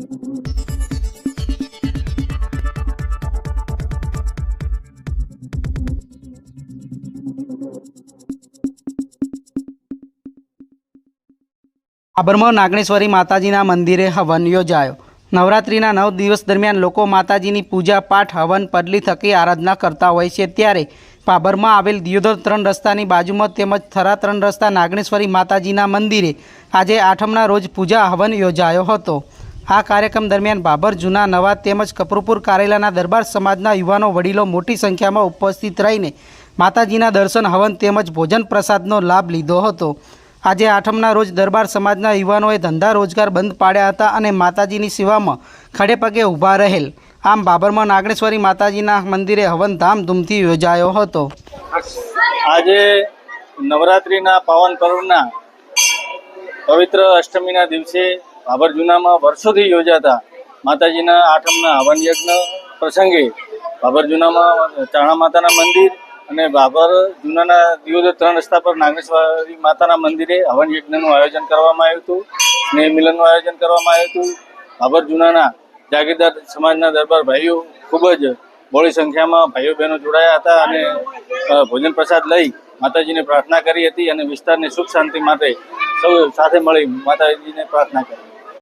આબરમાં નાગણેશ્વરી માતાજીના મંદિરે હવન યોજાયો. નવરાત્રિના નવ દિવસ દરમિયાન લોકો માતાજીની પૂજા પાઠ, હવન પડલી થકી આરાધના કરતા હોય છે. ત્યારે પાબરમાં આવેલ દિયોદર ત્રણ રસ્તાની બાજુમાં તેમજ થરા ત્રણ રસ્તા નાગણેશ્વરી માતાજીના મંદિરે આજે આઠમના રોજ પૂજા, હવન યોજાયો હતો. આ કાર્યક્રમ દરમિયાન બાબર, જૂના, નવા તેમજ કપરુપુર કારેલાના દરબાર સમાજના યુવાનો, વડીલો મોટી સંખ્યામાં ઉપસ્થિત રહીને માતાજીના દર્શન, હવન તેમજ ભોજન પ્રસાદનો લાભ લીધો હતો. આજે આઠમના રોજ દરબાર સમાજના યુવાનોએ ધંધા રોજગાર બંધ પાડ્યા હતા અને માતાજીની સેવામાં ખડે પગે ઊભા રહેલ. આમ બાબરમાં નાગણેશ્વરી માતાજીના મંદિરે હવન ધામધૂમથી યોજાયો હતો. આજે નવરાત્રિના પાવન પર્વના પવિત્ર અષ્ટમીના દિવસે બાબર જૂનામાં વર્ષોથી યોજાતા માતાજીના આઠમના હવન યજ્ઞ પ્રસંગે બાબર જૂનામાં ચાણા માતાના મંદિર અને બાબર જૂનાના દિવસે ત્રણ રસ્તા પર નાગેશ્વરી માતાના મંદિરે હવન યજ્ઞનું આયોજન કરવામાં આવ્યું હતું. સ્નેહ મિલનનું આયોજન કરવામાં આવ્યું હતું. બાબર જૂનાના જાગીરદાર સમાજના દરબાર ભાઈઓ ખૂબ જ બહોળી સંખ્યામાં ભાઈઓ બહેનો જોડાયા હતા અને ભોજન પ્રસાદ લઈ માતાજીને પ્રાર્થના કરી હતી અને વિસ્તારની સુખ શાંતિ માટે સૌ સાથે મળી માતાજીને પ્રાર્થના કરી.